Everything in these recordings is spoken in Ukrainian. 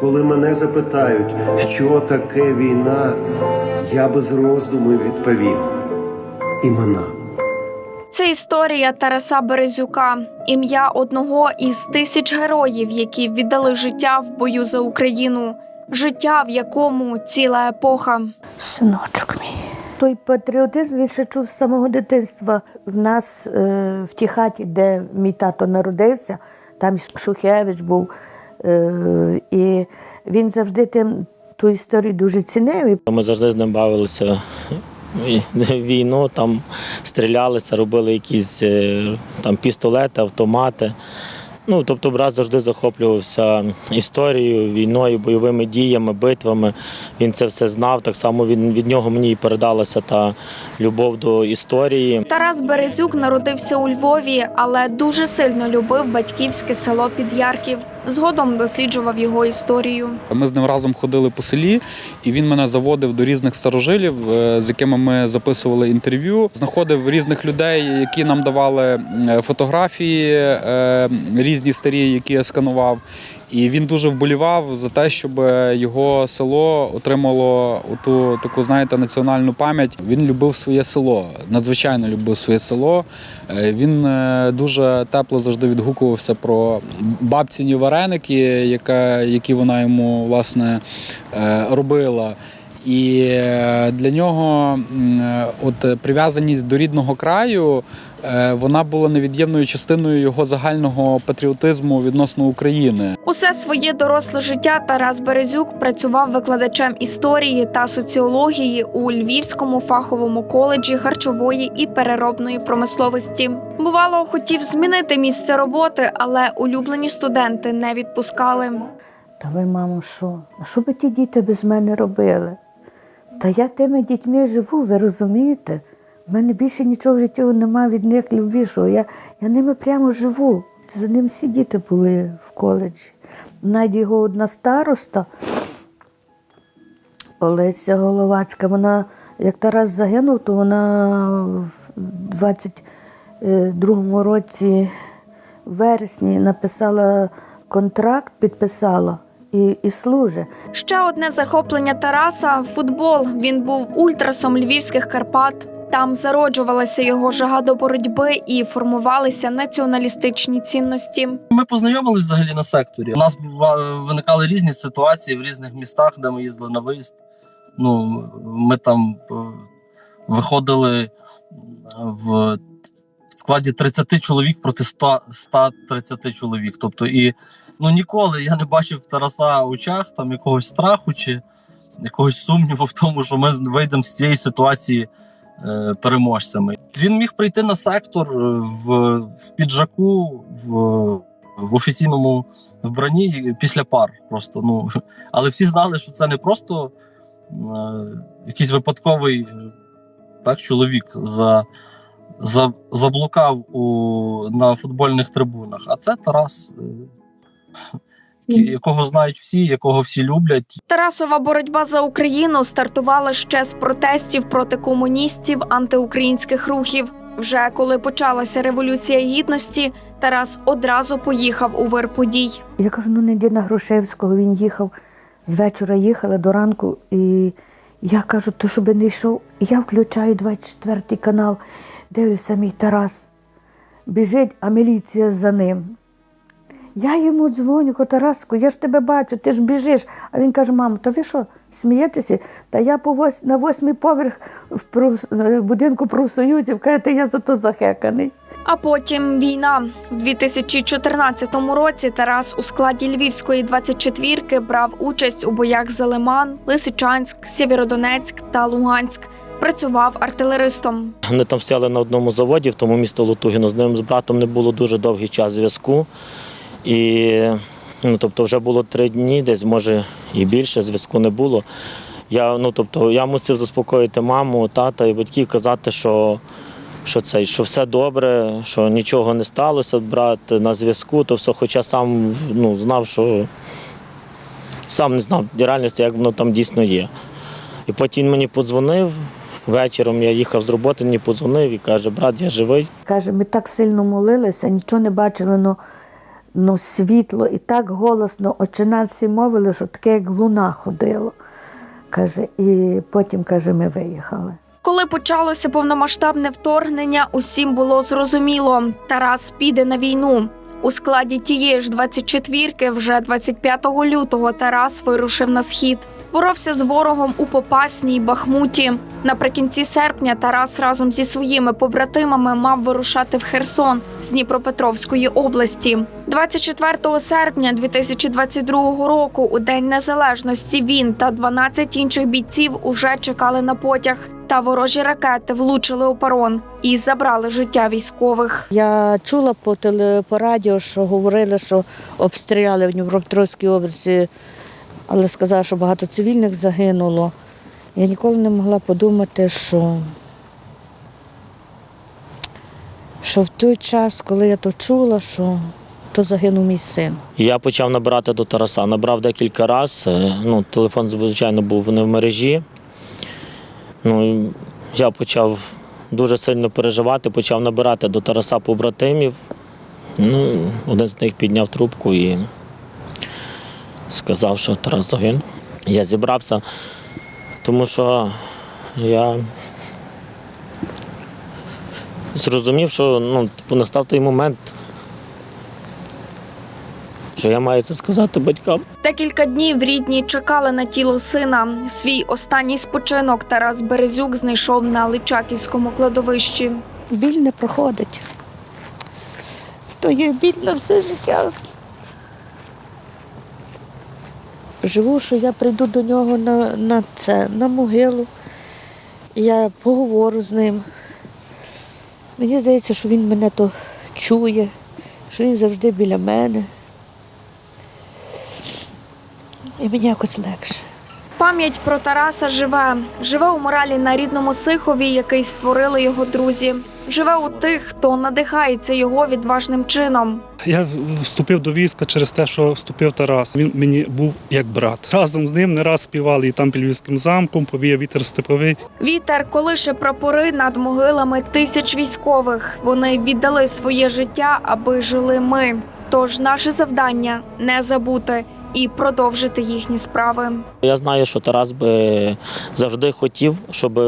Коли мене запитають, що таке війна, я без роздуму відповім. Імена. Це історія Тараса Березюка, ім'я одного із тисяч героїв, які віддали життя в бою за Україну, життя, в якому ціла епоха. Синочок мій. Той патріотизм він ще чув з самого дитинства. В нас е, в тій хаті, де мій тато народився, там Шухевич був. Е, і він завжди тим ту історію дуже цінив. Ми завжди з ним бавилися війну, там стрілялися, робили якісь е, там пістолети, автомати. Ну, тобто брат завжди захоплювався історією, війною, бойовими діями, битвами. Він це все знав. Так само він від нього мені і передалася та любов до історії. Тарас Березюк народився у Львові, але дуже сильно любив батьківське село Підярків. Згодом досліджував його історію. Ми з ним разом ходили по селі, і він мене заводив до різних старожилів, е, з якими ми записували інтерв'ю. Знаходив різних людей, які нам давали фотографії, е, різні старі, які я сканував. І він дуже вболівав за те, щоб його село отримало ту таку, знаєте, національну пам'ять. Він любив своє село, надзвичайно любив своє село. Е, Він е, дуже тепло завжди відгукувався про бабціні вареники, яка, які вона йому власне е, робила. І е, для нього е, от прив'язаність до рідного краю е, вона була невід'ємною частиною його загального патріотизму відносно України. Усе своє доросле життя Тарас Березюк працював викладачем історії та соціології у Львівському фаховому коледжі харчової і переробної промисловості. Бувало, хотів змінити місце роботи, але улюблені студенти не відпускали. та ви, мамо, що? А що би ті діти без мене робили? Та я тими дітьми живу, ви розумієте? В мене більше нічого в житті немає від них любішого. Я, я ними прямо живу. За ним всі діти були в коледжі. Навіть його одна староста, Олеся Головацька, вона, як Тарас загинув, то вона в 22-му році вересні написала контракт, підписала і, і служить. Ще одне захоплення Тараса футбол. Він був ультрасом львівських Карпат. Там зароджувалася його жага до боротьби і формувалися націоналістичні цінності. Ми познайомились взагалі на секторі. У нас виникали різні ситуації в різних містах, де ми їздили на виїзд. Ну, ми там е, виходили в складі 30 чоловік проти 100, 130 чоловік. Тобто, і ну, ніколи я не бачив Тараса в очах там якогось страху чи якогось сумніву в тому, що ми вийдемо з цієї ситуації переможцями. Він міг прийти на сектор е, в, в піджаку, в, в офіційному вбранні після пар. Просто ну але всі знали, що це не просто е, якийсь випадковий е, так, чоловік за, за, заблукав у, на футбольних трибунах. А це Тарас, е, якого знають всі, якого всі люблять. Тарасова боротьба за Україну стартувала ще з протестів проти комуністів, антиукраїнських рухів. Вже коли почалася революція гідності, Тарас одразу поїхав у вир подій. Я кажу, ну не йди на Грушевського, він їхав з вечора їхала до ранку, і я кажу, то щоб не йшов. Я включаю 24 канал, дивлюся мій Тарас. Біжить, а міліція за ним. Я йому дзвоню, кажу, Тараску, я ж тебе бачу, ти ж біжиш. А він каже, мамо, то ви що, смієтеся? Та я по вось, на восьмий поверх в, проф- в будинку профсоюзів, кажете, я зато захеканий. А потім війна. У 2014 році Тарас у складі Львівської 24-ки брав участь у боях за Лиман, Лисичанськ, Сєвєродонецьк та Луганськ. Працював артилеристом. Вони там стояли на одному заводі, в тому місто Лутугіно. З ним з братом не було дуже довгий час зв'язку. І ну, тобто вже було три дні, десь може і більше зв'язку не було. Я, ну, тобто, я мусив заспокоїти маму, тата і батьків, казати, що, що, це, що все добре, що нічого не сталося, брат на зв'язку, то все, хоча сам ну, знав, що сам не знав реальності, як воно там дійсно є. І потім він мені подзвонив. Вечором я їхав з роботи, мені подзвонив і каже, брат, я живий. Каже, ми так сильно молилися, нічого не бачили, але ну, світло і так голосно очинанці мовили, що таке, як луна ходило. Каже, і потім, каже, ми виїхали. Коли почалося повномасштабне вторгнення, усім було зрозуміло, Тарас піде на війну. У складі тієї ж 24-ки вже 25 лютого Тарас вирушив на схід. Боровся з ворогом у Попасній Бахмуті. Наприкінці серпня Тарас разом зі своїми побратимами мав вирушати в Херсон з Дніпропетровської області. 24 серпня 2022 року, у День Незалежності, він та 12 інших бійців уже чекали на потяг. Та ворожі ракети влучили у парон і забрали життя військових. Я чула по теле по радіо, що говорили, що обстріляли в Дніпропетровській області, але сказали, що багато цивільних загинуло. Я ніколи не могла подумати, що, що в той час, коли я то чула, що то загинув мій син. Я почав набирати до Тараса. Набрав декілька разів. Ну, телефон, звичайно, був не в мережі. Ну, я почав дуже сильно переживати, почав набирати до Тараса побратимів. Ну, один з них підняв трубку і сказав, що Тарас загинув. Я зібрався, тому що я зрозумів, що ну, типу, настав той момент, що я маю це сказати батькам. Декілька днів рідні чекали на тіло сина. Свій останній спочинок Тарас Березюк знайшов на Личаківському кладовищі. Біль не проходить. То є біль на все життя. Живу, що я прийду до нього на, на це, на могилу. Я поговорю з ним. Мені здається, що він мене то чує, що він завжди біля мене. І мені якось легше. Пам'ять про Тараса живе. Живе у моралі на рідному Сихові, який створили його друзі. Живе у тих, хто надихається його відважним чином. Я вступив до війська через те, що вступив Тарас. Він мені був як брат. Разом з ним не раз співали і там під Львівським замком, повіяв вітер степовий. Вітер колише прапори над могилами тисяч військових. Вони віддали своє життя, аби жили ми. Тож наше завдання не забути і продовжити їхні справи. Я знаю, що Тарас би завжди хотів, щоб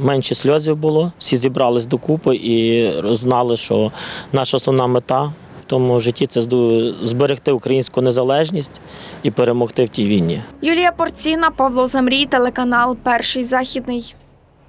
менше сльозів було. Всі зібрались докупи і знали, що наша основна мета в тому житті це зберегти українську незалежність і перемогти в тій війні. Юлія Порціна, Павло Замрій, телеканал Перший західний.